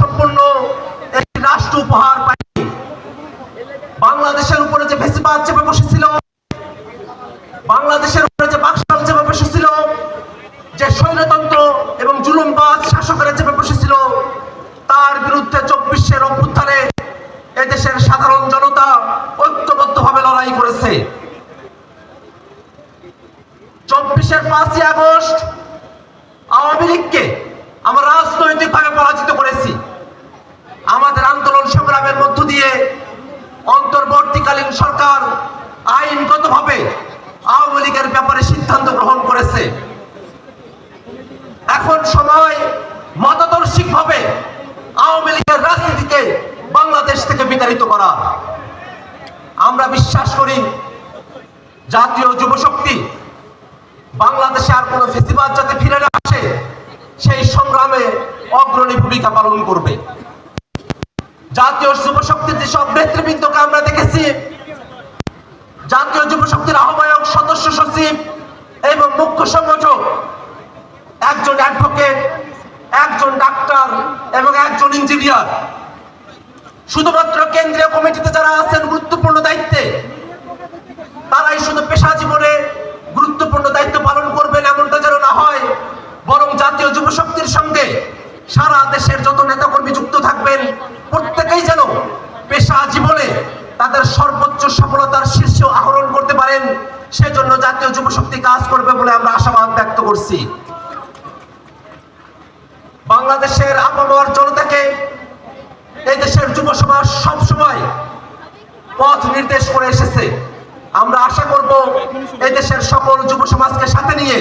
সম্পন্ন একটি রাষ্ট্র উপহার পাইনি বাংলাদেশের উপরে যে ফেসিবাদ চেপে বসেছিল, বাংলাদেশের উপরে যে বাকশাল চেপে বসেছিল, যে স্বৈরতন্ত্র এবং জুলুমবাজ শাসকেরা চেপে বসেছিল, তার বিরুদ্ধে চব্বিশের অভ্যুত্থানে এদেশের সাধারণ জনতা ঐক্যবদ্ধভাবে লড়াই করেছে। চব্বিশের পাঁচই আগস্ট আওয়ামী লীগকে আমরা রাজনৈতিকভাবে পরাজিত করেছি আমাদের আন্দোলন সংগ্রামের মধ্য দিয়ে অন্তর্বর্তীকালীন সরকার আইনগতভাবে আওয়ামী লীগের ব্যাপারে সিদ্ধান্ত গ্রহণ করেছে। এখন সময় মতাদর্শিকভাবে আওয়ামী লীগের রাজনীতিকে বাংলাদেশ থেকে বিতাড়িত করা। আমরা বিশ্বাস করি, জাতীয় যুব শক্তি বাংলাদেশে আর কোনো ফেসিবাদ যাতে ফিরে না আসে, সেই সংগ্রামে অগ্রণী ভূমিকা পালন করবে। জাতীয় যুব শক্তির যেসব নেতৃবৃন্দকে আমরা দেখেছি, জাতীয় যুব শক্তির আহ্বায়ক সদস্য সচিব এবং মুখ্য সংগঠক, একজন অ্যাডভোকেট একজন ডাক্তার এবং একজন ইঞ্জিনিয়ার শুধুমাত্র কেন্দ্রীয় কমিটিতে যারা আছেন, গুরুত্বপূর্ণ দায়িত্বে, তারাই শুধু পেশা জীবনে জাতীয় যুব শক্তি কাজ করবে বলে আমরা আশাবাদ ব্যক্ত করছি। বাংলাদেশের আপামর জনতাকে এই দেশের যুব সমাজ সবসময় পথ নির্দেশ করে এসেছে। আমরা আশা করব এই দেশের সকল যুব সমাজকে সাথে নিয়ে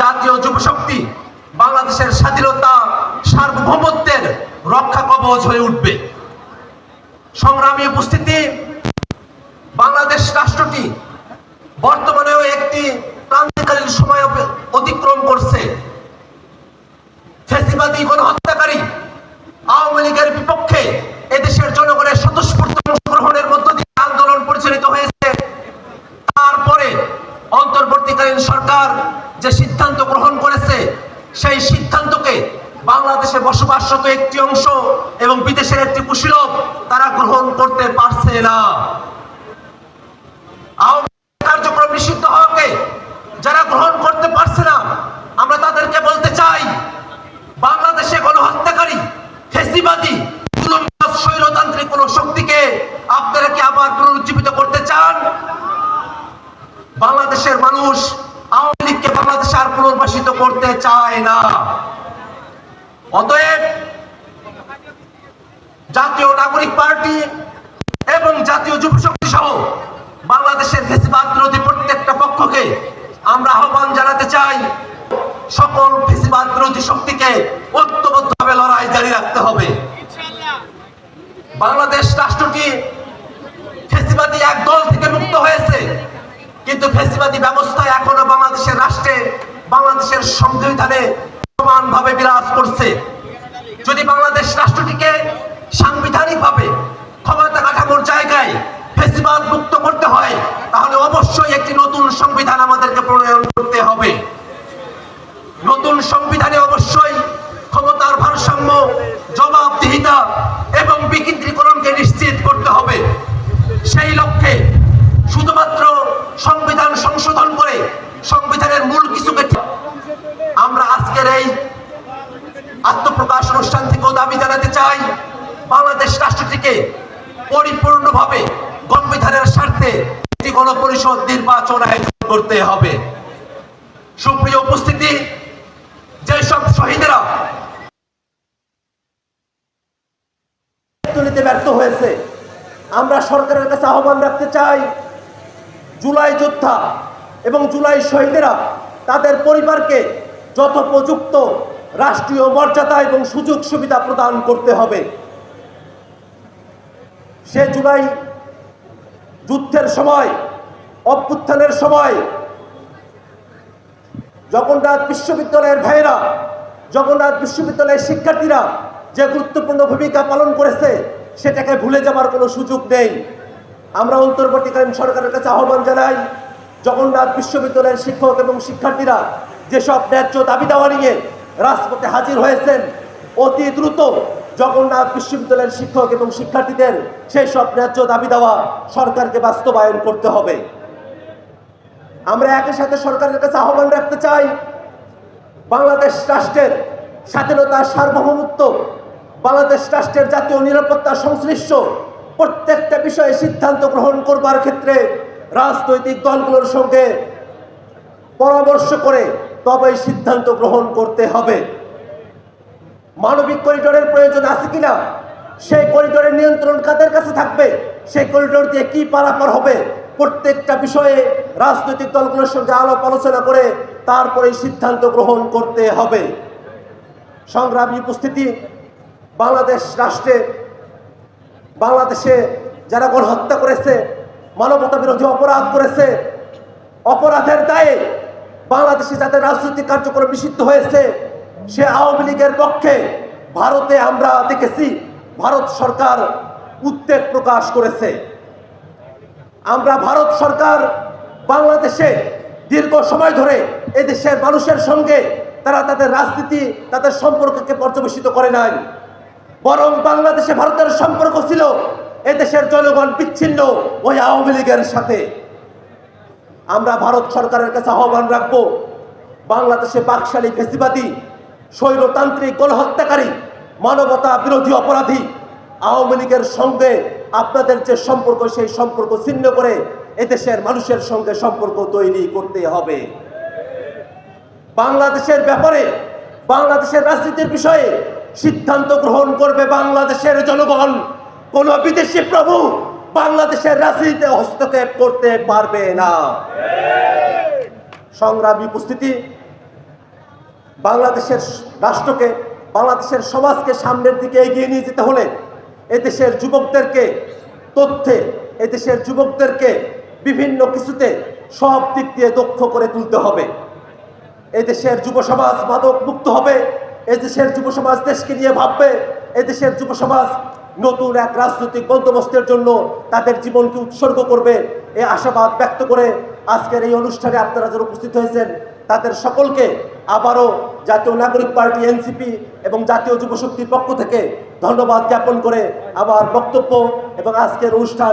জাতীয় যুব শক্তি বাংলাদেশের স্বাধীনতা সার্বভৌমত্বের রক্ষা কবচ হয়ে উঠবে। সংগ্রামী উপস্থিতি, বাংলাদেশ রাষ্ট্রটি বর্তমানেও একটি ক্রান্তিকালীন সময় অতিক্রম করছে। ফেসিবাদী গণহত্যাকারী আওয়ামী লীগের বিপক্ষে এদেশের জনগণের স্বতঃস্ফূর্ত অংশগ্রহণের মধ্য দিয়ে আন্দোলন পরিচালিত হয়েছে। তারপরে অন্তর্বর্তীকালীন সরকার যে সিদ্ধান্ত গ্রহণ করেছে, সেই সিদ্ধান্তকে বাংলাদেশে বসবাসরত একটি অংশ এবং বিদেশের একটি কুশীলভ তারা গ্রহণ করতে পারছে না আওয়ামী লীগের কার্যক্রম নিষিদ্ধ হওয়াকে যারা গ্রহণ করতে পারছে না আমরা তাদেরকে বলতে চাই বাংলাদেশে গণহত্যাকারী ফেসিবাদী জুলুমবাজ, স্বৈরতান্ত্রিক কোন শক্তিকে আপনারা কি পুনরুজ্জীবিত করতে চান, বাংলাদেশের মানুষ আওয়ামী লীগকে বাংলাদেশে আর পুনর্বাসিত করতে চায় না। অতএব জাতীয় নাগরিক পার্টি এবং জাতীয় যুব শক্তি সহ বাংলাদেশের ফেসিবাদ বিরোধী প্রত্যেকটা পক্ষকে আমরা আহ্বান জানাতে চাই, সকল ফেসিবাদ বিরোধী শক্তিকে ঐক্যবদ্ধভাবে লড়াই জারি রাখতে হবে। বাংলাদেশ রাষ্ট্রটি ফেসিবাদী এক দল থেকে মুক্ত হয়েছে। কিন্তু ফেসিবাদী ব্যবস্থা এখনও বাংলাদেশের রাষ্ট্রে, বাংলাদেশের সংবিধানে সমানভাবে বিরাজ করছে। যদি বাংলাদেশ রাষ্ট্রটিকে সাংবিধানিকভাবে ক্ষমতা কাঠামোর জায়গায় ফেসিবাদ মুক্ত করতে হয়, তাহলে অবশ্যই একটি নতুন সংবিধান আমাদেরকে প্রণয়ন করতে হবে। নতুন সংবিধানে অবশ্যই ক্ষমতার ভারসাম্য, জবাবদিহিতা বাংলাদেশ রাষ্ট্রটিকে পরিপূর্ণভাবে সংবিধানের স্বার্থে একটি গণপরিষদ নির্বাচন আয়োজন করতে হবে। সুপ্রিয় উপস্থিতি, যেসব শহীদেরা নিতে ব্যর্থ হয়েছে, আমরা সরকারের কাছে আহ্বান রাখতে চাই, জুলাই যোদ্ধা এবং জুলাই শহীদেরা তাদের পরিবারকে যথোপযুক্ত রাষ্ট্রীয় মর্যাদা এবং সুযোগ সুবিধা প্রদান করতে হবে। সে জুলাই যুদ্ধের সময়, অভ্যুত্থানের সময়, জগন্নাথ বিশ্ববিদ্যালয়ের ভাইয়েরা, জগন্নাথ বিশ্ববিদ্যালয়ের শিক্ষার্থীরা যে গুরুত্বপূর্ণ ভূমিকা পালন করেছে, সেটাকে ভুলে যাবার কোনো সুযোগ নেই। আমরা অন্তর্বর্তীকালীন সরকারের কাছে আহ্বান জানাই, জগন্নাথ বিশ্ববিদ্যালয়ের শিক্ষক এবং শিক্ষার্থীরা যেসব ন্যায্য দাবি দাওয়া নিয়ে রাজপথে হাজির হয়েছেন, অতি দ্রুত জগন্নাথ বিশ্ববিদ্যালয়ের শিক্ষক এবং শিক্ষার্থীদের সেই সব ন্যায্য দাবি দেওয়া সরকারকে বাস্তবায়ন করতে হবে। আমরা একই সাথে সরকারের কাছে আহ্বান রাখতে চাই, বাংলাদেশ রাষ্ট্রের স্বাধীনতা সার্বভৌমত্ব, বাংলাদেশ রাষ্ট্রের জাতীয় নিরাপত্তা সংশ্লিষ্ট প্রত্যেকটা বিষয়ে সিদ্ধান্ত গ্রহণ করবার ক্ষেত্রে রাজনৈতিক দলগুলোর সঙ্গে পরামর্শ করে তবেই সিদ্ধান্ত গ্রহণ করতে হবে। মানবিক করিডোরের প্রয়োজন আছে কিনা? সেই করিডোরের নিয়ন্ত্রণ কাদের কাছে থাকবে? সেই করিডোর দিয়ে কি পারাপার হবে? প্রত্যেকটা বিষয়ে রাজনৈতিক দলগুলোর সঙ্গে আলাপ আলোচনা করে তারপরে সিদ্ধান্ত গ্রহণ করতে হবে। সংগ্রামী উপস্থিতি, বাংলাদেশ রাষ্ট্রে, বাংলাদেশে যারা গণহত্যা করেছে, মানবতা বিরোধী অপরাধ করেছে, অপরাধের দায়ে বাংলাদেশে যাদের রাজনৈতিক কার্যক্রম নিষিদ্ধ হয়েছে সে আওয়ামী লীগের পক্ষে ভারতে আমরা দেখেছি, ভারত সরকার উদ্বেগ প্রকাশ করেছে। আমরা ভারত সরকার বাংলাদেশে দীর্ঘ সময় ধরে এদেশের মানুষের সঙ্গে তারা তাদের রাজনীতি, তাদের সম্পর্ককে পর্যবেসিত করে নাই। বরং বাংলাদেশে ভারতের সম্পর্ক ছিল এদেশের জনগণ বিচ্ছিন্ন ওই আওয়ামী লীগের সাথে। আমরা ভারত সরকারের কাছে আহ্বান রাখব, বাংলাদেশে বাকশালী ফেসিবাদী স্বৈরতান্ত্রিক গণহত্যাকারী, মানবতা বিরোধী অপরাধী, আওয়ামী লীগের সঙ্গে আপনাদের যে সম্পর্ক, সেই সম্পর্ক ছিন্ন করে এদেশের মানুষের সঙ্গে সম্পর্ক তৈরি করতে হবে। বাংলাদেশের ব্যাপারে, বাংলাদেশের রাজনীতির বিষয়ে সিদ্ধান্ত গ্রহণ করবে বাংলাদেশের জনগণ। কোন বিদেশি প্রভু বাংলাদেশের রাজনীতিতে হস্তক্ষেপ করতে পারবে না। সংগ্রামী উপস্থিতি বাংলাদেশের রাষ্ট্রকে, বাংলাদেশের সমাজকে সামনের দিকে এগিয়ে নিয়ে যেতে হলে এদেশের যুবকদেরকে তথ্যে, এদেশের যুবকদেরকে বিভিন্ন কিছুতে সব দিক দিয়ে দক্ষ করে তুলতে হবে। এদেশের যুব সমাজ মাদক মুক্ত হবে, এদেশের যুব সমাজ দেশকে নিয়ে ভাববে, এদেশের যুব সমাজ নতুন এক রাজনৈতিক বন্দোবস্তের জন্য তাদের জীবনকে উৎসর্গ করবে। এ আশাবাদ ব্যক্ত করে আজকের এই অনুষ্ঠানে আপনারা যারা উপস্থিত হয়েছেন, তাদের সকলকে আবারও জাতীয় নাগরিক পার্টি, এনসিপি এবং জাতীয় যুবশক্তির পক্ষ থেকে ধন্যবাদ জ্ঞাপন করে আবার বক্তব্য এবং আজকের অনুষ্ঠান